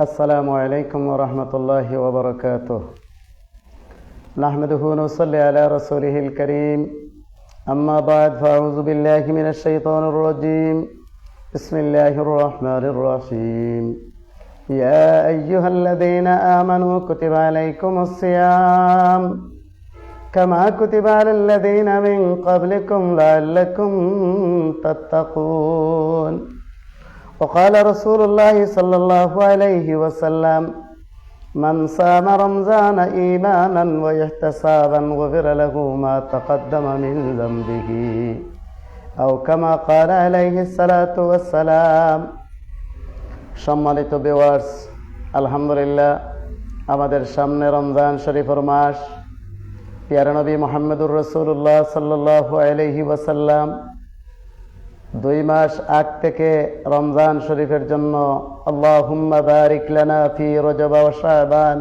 السلام عليكم ورحمة الله وبركاته. نحمده ونصلي على رسوله الكريم. أما بعد فأعوذ بالله من الشيطان الرجيم. بسم الله الرحمن الرحيم. يا أيها الذين آمنوا كتب عليكم الصيام كما كتب على الذين من قبلكم لعلكم تتقون. وقال رسول الله صلى الله عليه وسلم من صام رمضان إيمانا واحتسابا غفر له ما تقدم من ذنبه أو كما قال عليه الصلاة والسلام সম্মানিত বেওয়ার্স আলহামদুলিল্লাহ আমাদের সামনে রমজান শরীফের মাস পিয়ারা নবী মোহাম্মদুর রসুল্লাহ সাল্লাহ আলহি ওয়াসাল্লাম দুই মাস আগ থেকে রমজান শরীফের জন্য আল্লাহ হুম্মা বারিক লানা ফি রজবা ও শাহবান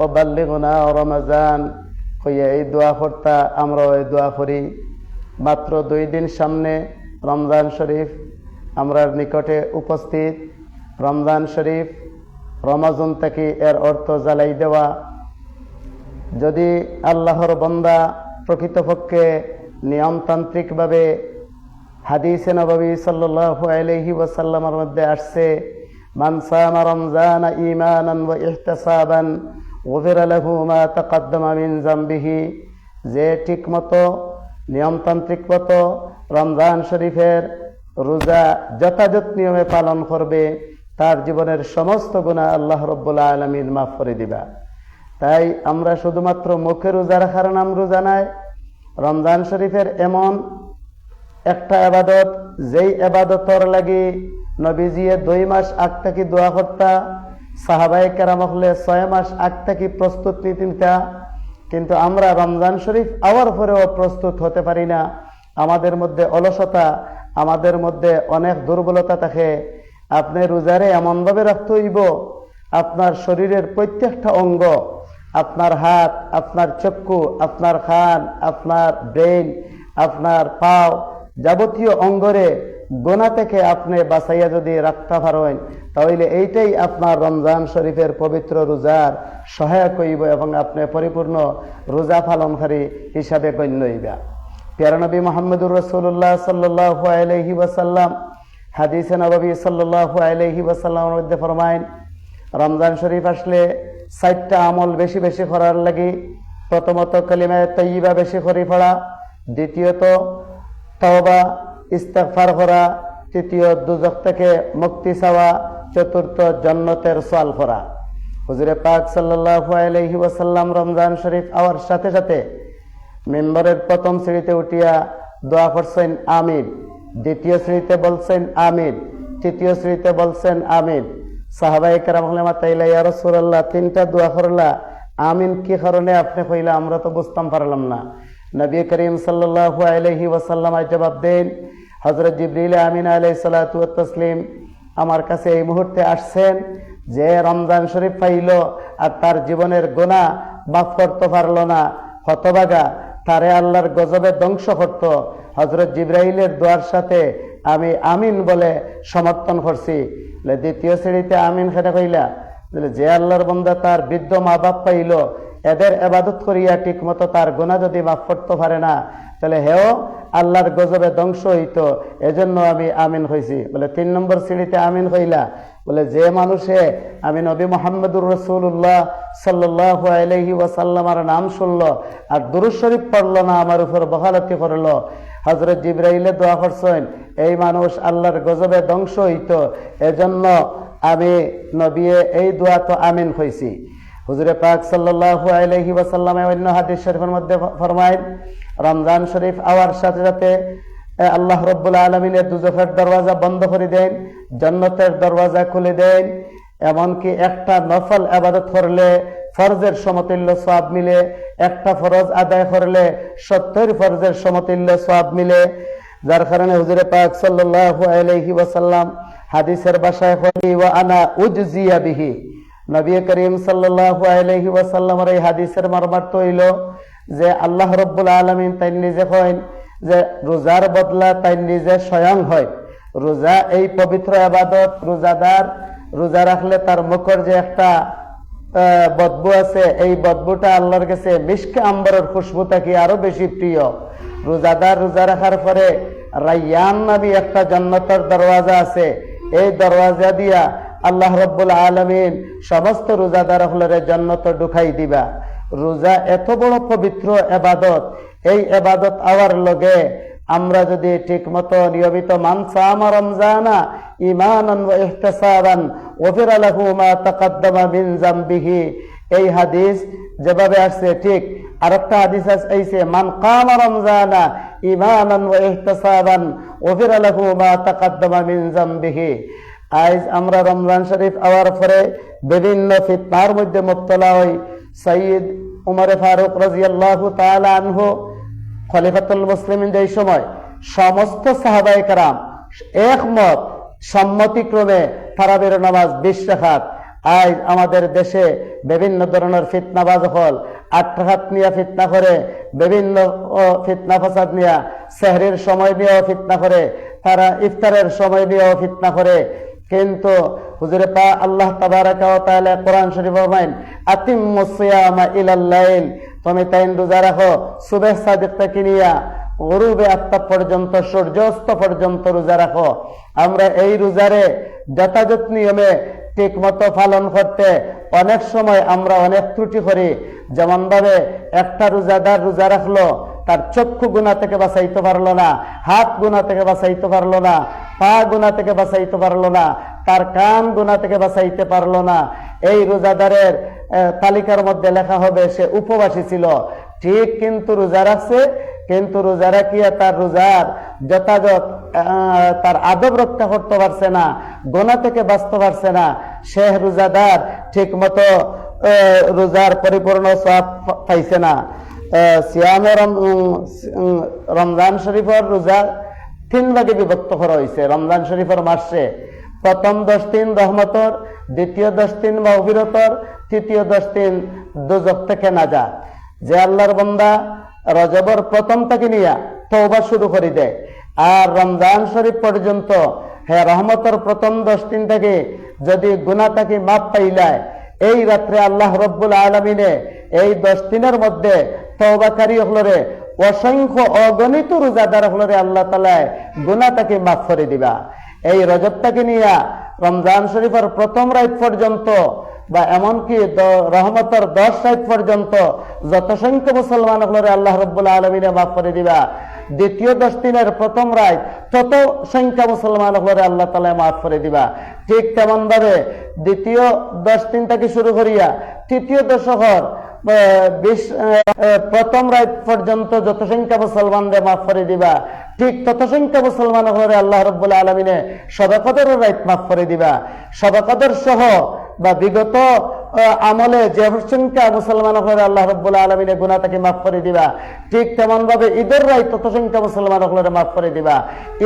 ও বাল্লিগুনা রমজান। হইয়া এই দোয়া কর্তা আমরাও এই দোয়া করি মাত্র দুই দিন সামনে রমজান শরীফ আমরার নিকটে উপস্থিত। রমজান শরীফ রমাজুন থেকে এর অর্থ জ্বালাই দেওয়া। যদি আল্লাহর বন্দা প্রকৃতপক্ষে নিয়মতান্ত্রিকভাবে হাদিসে নবী সাল্লাল্লাহু আলাইহি ওয়াসাল্লামের মধ্যে আসছে, মান সামা রমজান ঈমানান ওয়া ইহতিসাবান লাহু মা মিন যে ঠিকমতো, নিয়মতান্ত্রিক মতো রমজান শরীফের রোজা যথাযথ নিয়মে পালন করবে, তার জীবনের সমস্ত গুণা আল্লাহ রব্বুল আলমিন মাফ করে দিবা। তাই আমরা শুধুমাত্র মুখে রোজা রাখার নাম রোজা নাই, রমজান শরীফের এমন একটা আবাদত, যেই আবাদতর লাগি নবীজিয়ে দুই মাস আগ থেকে দোয়া করতা সাহাবাই কেরাম হলে ছয় মাস আগ থেকে প্রস্তুত নিতিনতা কিন্তু আমরা রমজান শরীফ আওয়ার পরেও প্রস্তুত হতে পারি না। আমাদের মধ্যে অলসতা, আমাদের মধ্যে অনেক দুর্বলতা থাকে। আপনি রোজারে এমনভাবে রাখতে হইব, আপনার শরীরের প্রত্যেকটা অঙ্গ, আপনার হাত, আপনার চক্ষু, আপনার খান, আপনার ব্রেন আপনার পাও যাবতীয় অঙ্গরে গোনা থেকে আপনি বাঁচাইয়া যদি রাখতে পারেন তাহলে এইটাই আপনার রমজান শরীফের পবিত্র রোজার সহায়ক হইব এবং আপনি পরিপূর্ণ রোজা পালনকারী হিসাবে গণ্য হইবা। প্যারানবী মোহাম্মদুর রসুল্লাহ সাল্লাহ আলহি ওয়াসাল্লাম হাদিসে নবী সাল্লাহ আলহি ওয়াসাল্লামের মধ্যে ফরমাইন রমজান শরীফ আসলে সাইটটা আমল বেশি বেশি করার লাগি। প্রথমত কালিমায় তৈবা বেশি করি পড়া। দ্বিতীয়ত তওবা ইস্তেকফার করা, তৃতীয় দুজক থেকে মুক্তি চাওয়া, চতুর্থ জন্নতের সোয়াল করা। হুজুরে পাক সাল্লাহ আলহি রমজান শরীফ আওয়ার সাথে সাথে মেম্বারের প্রথম শ্রেণীতে উঠিয়া দোয়া করছেন, আমিন। দ্বিতীয় শ্রেণীতে বলছেন, আমিন। তৃতীয় শ্রেণীতে বলছেন, আমিন। সাহাবাই কারামা তাইলা রসুল্লাহ তিনটা দোয়া করলা। আমিন কি কারণে আপনি কইলা, আমরা তো বুঝতাম পারলাম না। নবী করিম সাল্লাহ আলহি ওয়াসাল্লাম জবাব দেন হজরত জিবরিল আমিন আলাই সালাতু তসলিম আমার কাছে এই মুহূর্তে আসছেন যে রমজান শরীফ পাইল আর তার জীবনের গোনা মাফ করতে পারল না হতবাগা তারে আল্লাহর গজবে ধ্বংস করত। হজরত জিব্রাহিলের দোয়ার সাথে আমি আমিন বলে সমর্থন করছি। দ্বিতীয় শ্রেণীতে আমিন খেতে কইলা যে আল্লাহর বন্দা তার বৃদ্ধ মা বাপ পাইল এদের এবাদত করিয়া ঠিক মতো তার গুণা যদি মাফ করতে পারে না, তাহলে হেও আল্লাহর গজবে ধ্বংস হইত। এজন্য আমি আমিন হয়েছি বলে তিন নম্বর সিঁড়িতে আমিন হইলা। বলে যে মানুষে, আমি নবী মোহাম্মদুর রসুল্লাহ সাল্লাহ আলহি ওয়াসাল্লামার নাম শুনল আর দুরুজ শরীফ পড়ল না, আমার উপর বহালতি করল। হজরত জিব্রাইলে দোয়া করছেন, এই মানুষ আল্লাহর গজবে ধ্বংস হইত। এজন্য আমি নবী এই দোয়া তো আমিন হয়েছি হুজুরে পাক সাল্লাহ আলহি ওয়াসাল্লামে অন্য হাদিস শরীফের মধ্যে ফরমায়, রমজান শরীফ আওয়ার সাথে সাথে আল্লাহ রব্বুল আলমিনের দুজফের দরওয়াজা বন্ধ করে দেন, জন্নতের দরওয়াজা খুলে দেন, এমনকি একটা নফল আবাদত করলে ফরজের সমতুল্য সব মিলে, একটা ফরজ আদায় করলে সত্তর ফরজের সমতুল্য সব মিলে। যার কারণে হুজুরে পাক সাল্লাহ আলহি ওয়াসাল্লাম হাদিসের বাসায় হলি ওয়া আনা উজিয়া বিহি। নবী করিম সাল্লাহ আলহি ওয়াসাল্লামের এই হাদিসের মর্মার্থ হইল যে আল্লাহ রব্বুল আলমিন তাই নিজে কইন যে রোজার বদলা তাই নিজে স্বয়ং হয়। রোজা এই পবিত্র আবাদত, রোজাদার রোজা রাখলে তার মুখর যে একটা বদবু আছে, এই বদবুটা আল্লাহর কাছে মিশকে আম্বরের খুশবু থাকি আরও বেশি প্রিয়। রোজাদার রোজা রাখার পরে রাইয়ান নামী একটা জান্নাতের দরওয়াজা আছে। এই দরওয়াজা দিয়া আল্লাহ রব্বুল আলমিন সমস্ত রোজাদার হলরে জন্নত ঢুকাই দিবা। রোজা এত বড় পবিত্র এবাদত, এই এবাদত আওয়ার লগে আমরা যদি ঠিক মতো নিয়মিত মানসা আমার রমজানা ইমানান ইহতিসাবান ওয়াফিরা লাহু মা তাকাদ্দামা মিন জামবিহি। এই হাদিস যেভাবে আসছে ঠিক আরেকটা হাদিস আইছে, মান কামা রমজানা ইমানান ওয়া ইহতিসাবান ওয়াফিরা লাহু মা তাকাদ্দামা মিন জামবিহি। আজ আমরা রমজান শরীফ আওয়ার পরে বিভিন্ন ফিতনার মধ্যে মুবতলা হই। সঈদ উমরে ফারুক রাজিয়াল্লাহু তাআলা আনহু, খলিফাতুল মুসলিমিন যেই সময় সমস্ত সাহাবাই কারাম একমত সম্মতিক্রমে তারাবির নামাজ বিশ রাখাত। আজ আমাদের দেশে বিভিন্ন ধরনের ফিতনাবাজ হল আট রাখাত নিয়ে ফিতনা করে, বিভিন্ন ফিতনা ফাসাদ নিয়ে, সেহরির সময় নিয়েও ফিতনা করে, তারা ইফতারের সময় নিয়েও ফিতনা করে কিন্তু হুজুরে পা আল্লাহ তাবারাকা কোরআন শরীফ ফরমাইন আতিম্মুস সিয়ামা তুমি তাইন রোজা রাখো, সুবেহ সাদিক থেকে নিয়া গরুবে আফতাব পর্যন্ত, সূর্যাস্ত পর্যন্ত রোজা রাখো। আমরা এই রোজারে যথাযথ নিয়মে ঠিক মতো পালন করতে অনেক সময় আমরা অনেক ত্রুটি করি। যেমন ভাবে একটা রোজাদার রোজা রাখল তার চক্ষু গুণা থেকে বাঁচাইতে পারল না, হাত গুণা থেকে বাঁচাইতে পারল না, পা গুণা থেকে বাঁচাইতে পারল না, তার কান গুণা থেকে বাঁচাইতে পারল না। এই রোজাদারের তালিকার মধ্যে লেখা হবে, সে উপবাসী ছিল। ঠিক কিন্তু রোজা রাখছে, কিন্তু রোজা রাখিয়া তার রোজার যথাযথ তার আদব রক্ষা করতে পারছে না গোনা থেকে বাঁচতে পারছে না। সে রোজাদার ঠিক মতো রোজার পরিপূর্ণ সব পাইছে না। সিয়ামে রমজান শরীফের রোজা তিন ভাগে বিভক্ত করা হয়েছে। রমজান শরীফের মাসে প্রথম দশ দিন রহমতর, দ্বিতীয় দশ দিন বা অবিরতর তৃতীয় দশ দিন দুজক থেকে নাজা যে আল্লাহর বন্দা রজবর প্রথম থেকে নিয়া তওবা শুরু করে দেয়। আর রমজান শরীফ পর্যন্ত হ্যাঁ রহমতর প্রথম দশ দিন থেকে যদি গুণা তাকে মাপ পাইলায়, এই রাত্রে আল্লাহ রব্বুল আলমিনে এই দশ দিনের মধ্যে তওবাকারী হলরে অসংখ্য অগণিত রোজাদার হলরে আল্লাহ তালায় গুণা তাকে মাফ করে দিবা। এই রজবটাকে নিয়া রমজান শরীফের প্রথম রাত পর্যন্ত বা এমনকি রহমতের দশ রাত পর্যন্ত যত সংখ্য মুসলমান হলরে আল্লাহ রব্বুল্লাহ আলমিনে মাফ করে দিবা। দ্বিতীয় দশ দিনের প্রথম রায় তত সংখ্যা মুসলমান হলরে আল্লাহ তালা মাফ করে দিবা। ঠিক তেমন ভাবে দ্বিতীয় দশ দিন থেকে শুরু করিয়া তৃতীয় দশকর আহ, বিশ প্রথম রাত পর্যন্ত যত সংখ্যা মুসলমানদের মাফ করে দিবা, ঠিক তত সংখ্যা মুসলমান হলে আল্লাহ রব্বুল আলমিনে সদাকদের রাইত মাফ করে দিবা। সদাকদের সহ বা বিগত আমলে যে সংখ্যা মুসলমান হলে আল্লাহ রব্বুল আলমিনে গুণা তাকে মাফ করে দিবা। ঠিক তেমন ভাবে ঈদের রায় তত সংখ্যা মুসলমান হলে মাফ করে দিবা।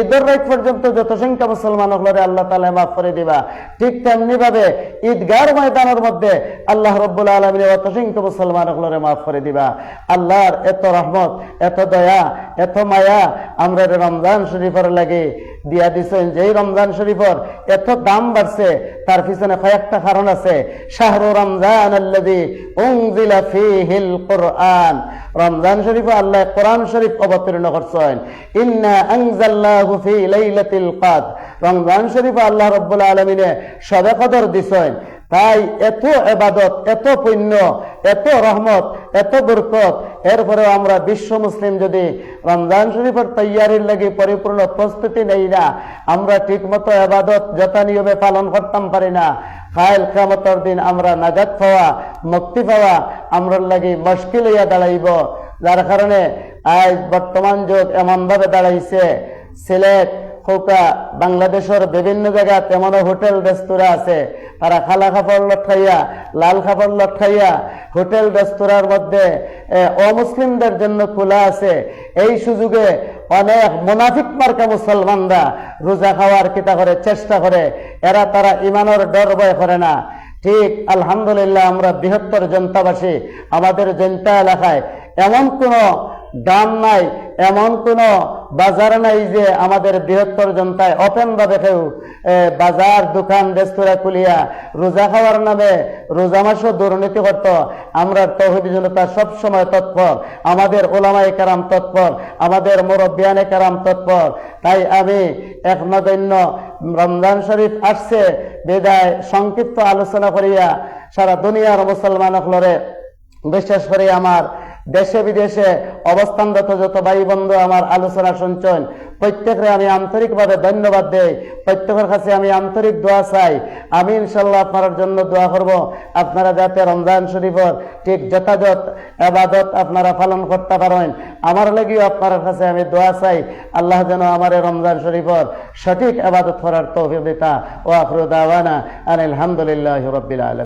ঈদের রায় পর্যন্ত যত সংখ্যা মুসলমান হলে আল্লাহ তালা মাফ করে দিবা। ঠিক তেমনি ভাবে ঈদগার ময়দানের মধ্যে আল্লাহ রব্বুল আলমিনে অত সংখ্যা মুসলমান হলে মাফ করে দিবা। আল্লাহর এত রহমত, এত দয়া, এত মায়া, আমরা রমজান শরীফের লাগে দিয়া দিছেন, যেই রমজান শরীফর এত দাম বাড়ছে, তার পিছনে কয়েকটা কারণ আছে। শাহরু রমজান কোরআন। রমজান শরীফ আল্লাহ কোরআন শরীফ অবতীর্ণ করছেন। ইন্না রমজান শরীফ আল্লাহ রাব্বুল আলামিনে সবে কদর দিছেন। তাই এত এবাদত, এত পুণ্য, এত রহমত, এত বরকত। এরপরেও আমরা বিশ্ব মুসলিম যদি রমজান শরীফের তৈয়ারির লাগে পরিপূর্ণ প্রস্তুতি নেই না, আমরা ঠিকমতো এবাদত যথা নিয়মে পালন করতাম পারি না। কায়ল কামতর দিন আমরা নাজাত পাওয়া, মুক্তি পাওয়া, আমরার লাগে মুশকিল হইয়া দাঁড়াইব। যার কারণে আজ বর্তমান যুগ এমনভাবে দাঁড়াইছে। সিলেট, খোকা, বাংলাদেশের বিভিন্ন জায়গা তেমন হোটেল, রেস্তোরাঁ আছে। তারা খালা খাপড় লটকাইয়া লাল খাপড় লটকাইয়া হোটেল, রেস্তোরাঁর মধ্যে অমুসলিমদের জন্য খোলা আছে। এই সুযোগে অনেক মুনাফিক মার্কা মুসলমানরা রোজা খাওয়ার কিতা করে, চেষ্টা করে। এরা তারা ইমানের ডর ভয় করে না। ঠিক, আলহামদুলিল্লাহ, আমরা বৃহত্তর জনতাবাসী। আমাদের জনতা এলাকায় এমন কোনো দাম নাই, এমন কোনো বাজার নাই যে আমাদের বৃহত্তর জনতায় ওপেন ভাবে কেউ বাজার, দোকান, রেস্তোরাঁ খুলিয়া রোজা খাওয়ার নামে রোজা মাসও দুর্নীতি করত। আমরা তহবিদ জনতা সবসময় তৎপর, আমাদের ওলামাই কারাম তৎপর, আমাদের মুরব্বিয়ানে কারাম তৎপর। তাই আমি এক নদন্য রমজান শরীফ আসছে, বেদায় সংক্ষিপ্ত আলোচনা করিয়া সারা দুনিয়ার মুসলমান লরে, বিশেষ করে আমার দেশে বিদেশে অবস্থানরত যত ভাই বন্ধু আমার আলোচনা শুনছেন প্রত্যেকরে আমি আন্তরিকভাবে ধন্যবাদ দেই। প্রত্যেকের কাছে আমি আন্তরিক দোয়া চাই। আমি ইনশাল্লাহ আপনার জন্য দোয়া করব। আপনারা যাতে রমজান শরীফর ঠিক যথাযথ আবাদত আপনারা পালন করতে পারেন। আমার লাগেও আপনার কাছে আমি দোয়া চাই। আল্লাহ যেন আমার রমজান শরীফর সঠিক আবাদত করার তৌফিক ও আখরু দাওয়ানা আলহামদুলিল্লাহ রবিল আলম